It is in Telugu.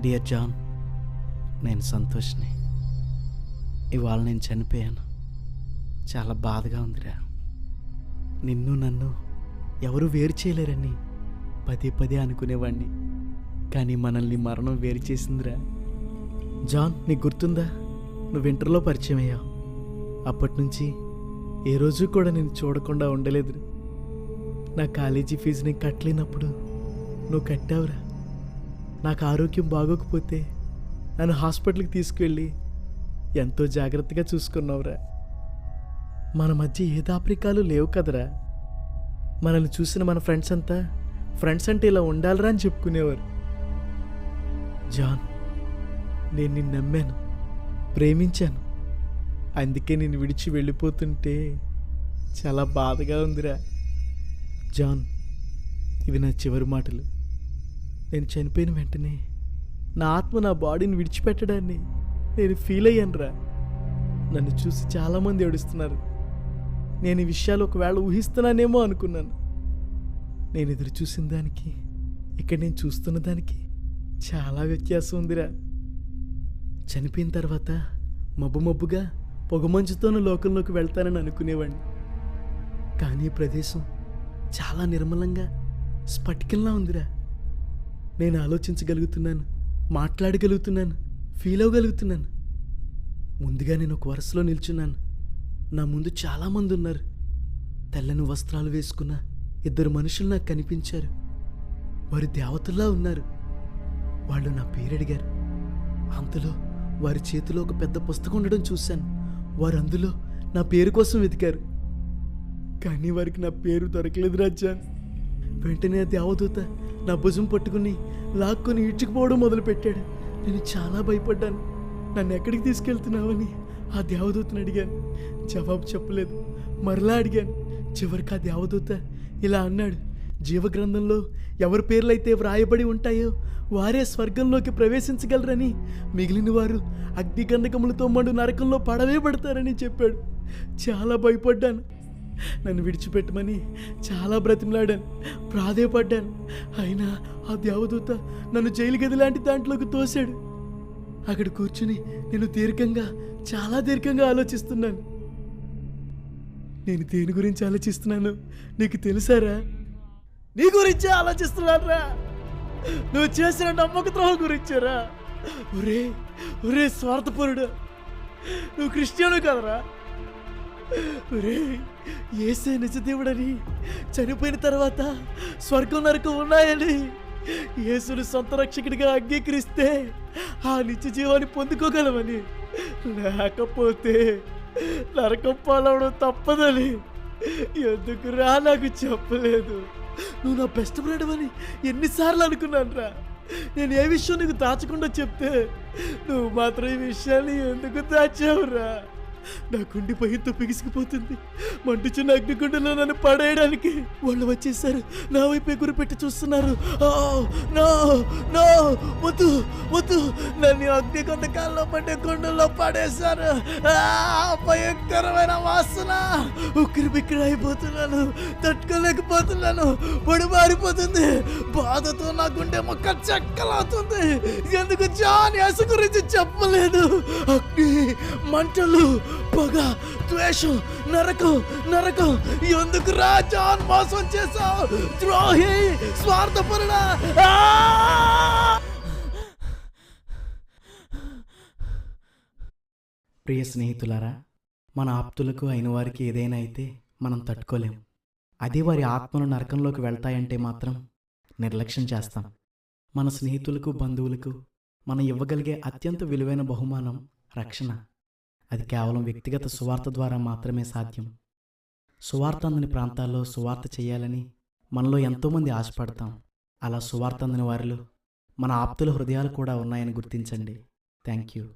డియర్ జాన్ నేను సంతోష్ని. ఇవాళ నేను చనిపోయాను. చాలా బాధగా ఉందిరా. నిన్ను నన్ను ఎవరు వేరు చేయలేరని పదే పదే అనుకునేవాడిని కానీ మనల్ని మరణం వేరు చేసిందిరా. జాన్ నీకు గుర్తుందా? నువ్వు ఇంటర్లో పరిచయం అయ్యావు. అప్పటి నుంచి ఏ రోజు కూడా నేను చూడకుండా ఉండలేదు నా కాలేజీ ఫీజు నేను కట్టలేనప్పుడు నువ్వు కట్టావురా. నాకు ఆరోగ్యం బాగోకపోతే నన్ను హాస్పిటల్కి తీసుకువెళ్ళి ఎంతో జాగ్రత్తగా చూసుకున్నావురా. మన మధ్య ఏ దాపరికాలు లేవు కదరా. మనల్ని చూసిన మన ఫ్రెండ్స్ అంతా ఫ్రెండ్స్ అంటే ఇలా ఉండాలిరా అని చెప్పుకునేవారు. జాన్ నేను నిన్ను నమ్మాను ప్రేమించాను. అందుకే నేను విడిచి వెళ్ళిపోతుంటే చాలా బాధగా ఉందిరా. జాన్ ఇవి నా చివరి మాటలు. నేను చనిపోయిన వెంటనే నా ఆత్మ నా బాడీని విడిచిపెట్టడాన్ని నేను ఫీల్ అయ్యానురా. నన్ను చూసి చాలామంది ఏడుస్తున్నారు. నేను ఈ విషయాలు ఒకవేళ ఊహిస్తున్నానేమో అనుకున్నాను. నేను ఎదురు చూసిన దానికి ఇక్కడ నేను చూస్తున్న దానికి చాలా వ్యత్యాసం ఉందిరా. చనిపోయిన తర్వాత మబ్బు మబ్బుగా పొగమంచుతోనూ లోకంలోకి వెళ్తానని అనుకునేవాడిని. కానీ ప్రదేశం చాలా నిర్మలంగా స్ఫటికంలా ఉందిరా. నేను ఆలోచించగలుగుతున్నాను మాట్లాడగలుగుతున్నాను ఫీల్ అవ్వగలుగుతున్నాను. ముందుగా నేను ఒక వరుసలో నిల్చున్నాను. నా ముందు చాలామంది ఉన్నారు. తెల్లని వస్త్రాలు వేసుకున్న ఇద్దరు మనుషులు నాకు కనిపించారు. వారు దేవతల్లా ఉన్నారు. వాళ్ళు నా పేరు అడిగారు. అంతలో వారి చేతిలో ఒక పెద్ద పుస్తకం ఉండడం చూశాను. వారు అందులో నా పేరు కోసం వెతికారు. కానీ వారికి నా పేరు దొరకలేదు రాజా. వెంటనే దేవదూత నా భుజం పట్టుకుని లాక్కొని ఈడ్చుకుపోవడం మొదలుపెట్టాడు. నేను చాలా భయపడ్డాను. నన్ను ఎక్కడికి తీసుకెళ్తున్నావని ఆ దేవదూతను అడిగాను. జవాబు చెప్పలేదు. మరలా అడిగాను. చివరికి ఆ దేవదూత ఇలా అన్నాడు. జీవగ్రంథంలో ఎవరి పేర్లైతే వ్రాయబడి ఉంటాయో వారే స్వర్గంలోకి ప్రవేశించగలరని మిగిలిన వారు అగ్నిగంధకములతో మండు నరకంలో పడవే పడతారని చెప్పాడు. చాలా భయపడ్డాను. నన్ను విడిచిపెట్టమని చాలా బ్రతిమలాడాను ప్రాధేయపడ్డాను. అయినా ఆ దేవదూత నన్ను జైలు గది లాంటి దాంట్లోకి తోశాడు. అక్కడ కూర్చుని నేను దీర్ఘంగా చాలా దీర్ఘంగా ఆలోచిస్తున్నాను. నేను దేని గురించి ఆలోచిస్తున్నాను? నీకు తెలుసారా? నీ గురించి ఆలోచిస్తున్నారా నువ్వు చేసిన నమ్మక ద్రోహం గురించారా. ఒరే ఒరే స్వార్థపరుడు. నువ్వు క్రిస్టియను కదరా. ఏసే నిజదేవుడని. చనిపోయిన తర్వాత స్వర్గం నరకం ఉన్నాయని. యేసును సొంత రక్షకుడిగా అంగీకరిస్తే ఆ నిత్య జీవాన్ని పొందుకోగలమని. లేకపోతే నరకం పాలవడం తప్పదని ఎందుకు రా నాకు చెప్పలేదు. నువ్వు నా బెస్ట్ ఫ్రెండ్ అని ఎన్నిసార్లు అనుకున్నాను రా. నేను ఏ విషయం నీకు దాచకుండా చెప్తే నువ్వు మాత్రం ఈ విషయాన్ని ఎందుకు దాచావురా? నా గుండె భయంతో పిగిసిపోతుంది మంటుచున్న అగ్నికుండలో నన్ను పడేయడానికి వాళ్ళు వచ్చేసారు. నా వైపే గురిపెట్టి చూస్తున్నారు. నో వద్దు వద్దు. నన్ను అగ్ని కొంతకాలంలో పడే గుండెల్లో పడేశారు. ఆ, భయంకరమైన వాసన. ఉక్కిరి బిక్కిరి అయిపోతున్నాను. తట్టుకోలేకపోతున్నాను. పొడి మారిపోతుంది. బాధతో నా గుండె మొక్క చెక్కలవుతుంది. ఎందుకు జాన్ యాస గురించి చెప్పలేదు? అగ్ని మంటలు పొగ ద్వేషం నరకం నరకం. ఎందుకు రా జాన్ మోసం చేశావు? ద్రోహి స్వార్థపరుడ? ప్రియ స్నేహితులారా మన ఆప్తులకు అయిన వారికి ఏదైనా అయితే మనం తట్టుకోలేం. అదే వారి ఆత్మలు నరకంలోకి వెళ్తాయంటే మాత్రం నిర్లక్ష్యం చేస్తాం. మన స్నేహితులకు బంధువులకు మనం ఇవ్వగలిగే అత్యంత విలువైన బహుమానం రక్షణ. అది కేవలం వ్యక్తిగత సువార్త ద్వారా మాత్రమే సాధ్యం. సువార్త అందని ప్రాంతాల్లో సువార్త చేయాలని మనలో ఎంతోమంది ఆశపడతాం. అలా సువార్త అందని వారిలో మన ఆప్తుల హృదయాలు కూడా ఉన్నాయని గుర్తించండి. Thank you